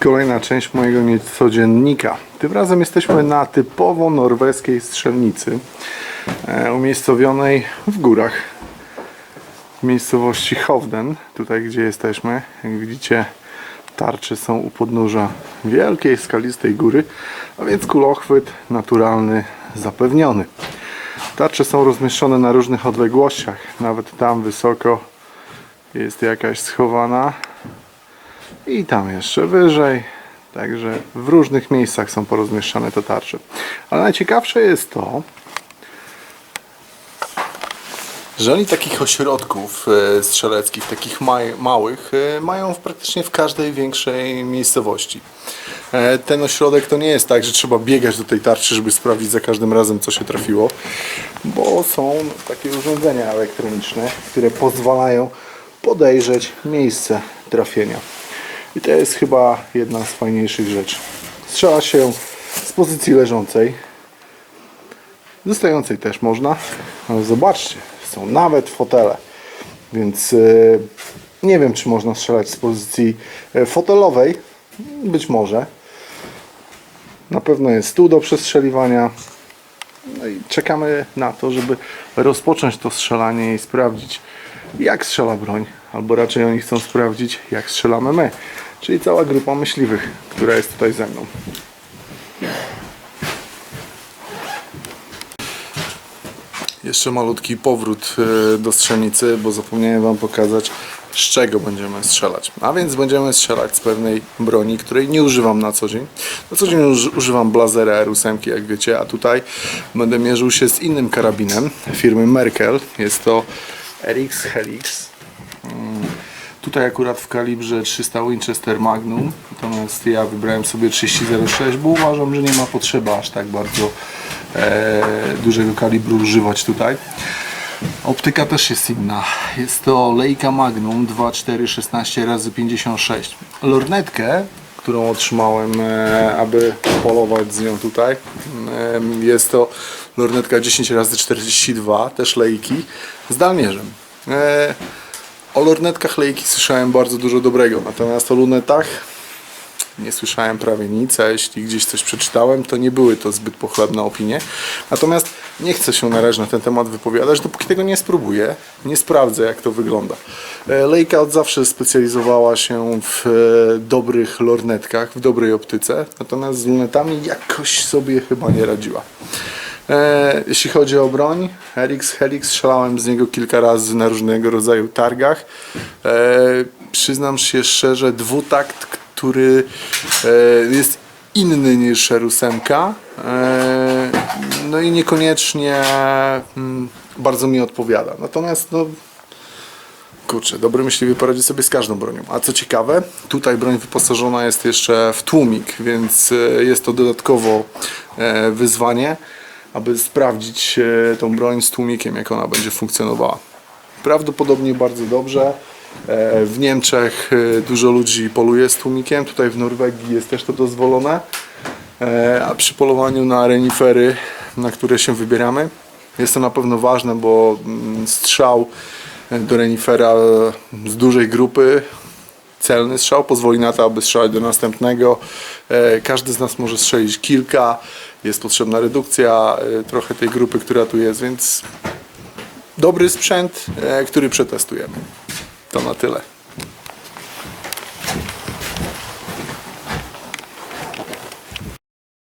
Kolejna część mojego niecodziennika. Tym razem jesteśmy na typowo norweskiej strzelnicy, e, umiejscowionej w górach, w miejscowości Hovden, tutaj gdzie jesteśmy. Jak widzicie, tarcze są u podnóża wielkiej, skalistej góry, a więc kulochwyt naturalny zapewniony. Tarcze są rozmieszczone na różnych odległościach, nawet tam wysoko jest jakaś schowana i tam jeszcze wyżej. Także w różnych miejscach są porozmieszczane te tarcze. Ale najciekawsze jest to, że oni takich ośrodków e, strzeleckich, takich małych, e, mają praktycznie w każdej większej miejscowości. E, Ten ośrodek to nie jest tak, że trzeba biegać do tej tarczy, żeby sprawdzić za każdym razem, co się trafiło, bo są takie urządzenia elektroniczne, które pozwalają podejrzeć miejsce trafienia. I to jest chyba jedna z fajniejszych rzeczy. Strzela się z pozycji leżącej, ze stojącej też można. Ale zobaczcie, są nawet fotele. Więc e, nie wiem, czy można strzelać z pozycji e, fotelowej. Być może. Na pewno jest stół do przestrzeliwania. No i czekamy na to, żeby rozpocząć to strzelanie i sprawdzić, jak strzela broń. Albo raczej oni chcą sprawdzić, jak strzelamy my. Czyli cała grupa myśliwych, która jest tutaj ze mną. Jeszcze malutki powrót e, do strzelnicy, bo zapomniałem Wam pokazać, z czego będziemy strzelać. A więc będziemy strzelać z pewnej broni, której nie używam na co dzień. Na co dzień uż- używam blazera R8, jak wiecie, a tutaj będę mierzył się z innym karabinem firmy Merkel. Jest to RX Helix. Tutaj akurat w kalibrze 300 Winchester Magnum, natomiast ja wybrałem sobie 3006, bo uważam, że nie ma potrzeby aż tak bardzo e, dużego kalibru używać tutaj. Optyka też jest inna. Jest to Leica Magnum 2416 x 56 Lornetkę, którą otrzymałem, e, aby polować z nią tutaj. E, jest to lornetka 10 x 42 też Leiki, z dalnierzem. E, o lornetkach Leica słyszałem bardzo dużo dobrego, natomiast o lunetach nie słyszałem prawie nic, a jeśli gdzieś coś przeczytałem, to nie były to zbyt pochlebne opinie. Natomiast nie chcę się na razie na ten temat wypowiadać, dopóki tego nie spróbuję, nie sprawdzę jak to wygląda. E, Leica od zawsze specjalizowała się w e, dobrych lornetkach, w dobrej optyce, natomiast z lunetami jakoś sobie chyba nie radziła. E, jeśli chodzi o broń, RX Helix strzelałem z niego kilka razy na różnego rodzaju targach. E, przyznam się szczerze, dwutakt, który e, jest inny niż R8. E, no i niekoniecznie mm, bardzo mi odpowiada. Natomiast no, Kurczę, dobry myśliwy poradzi sobie z każdą bronią. A co ciekawe, tutaj broń wyposażona jest jeszcze w tłumik, więc jest to dodatkowo wyzwanie, aby sprawdzić e, tą broń z tłumikiem, jak ona będzie funkcjonowała. Prawdopodobnie bardzo dobrze. E, W Niemczech e, dużo ludzi poluje z tłumikiem, tutaj w Norwegii jest też to dozwolone. A przy polowaniu na renifery, na które się wybieramy, jest to na pewno ważne, bo mm, strzał do renifera z dużej grupy, celny strzał, pozwoli na to, aby strzelać do następnego. E, Każdy z nas może strzelić kilka, jest potrzebna redukcja e, trochę tej grupy, która tu jest, więc dobry sprzęt, e, który przetestujemy. To na tyle.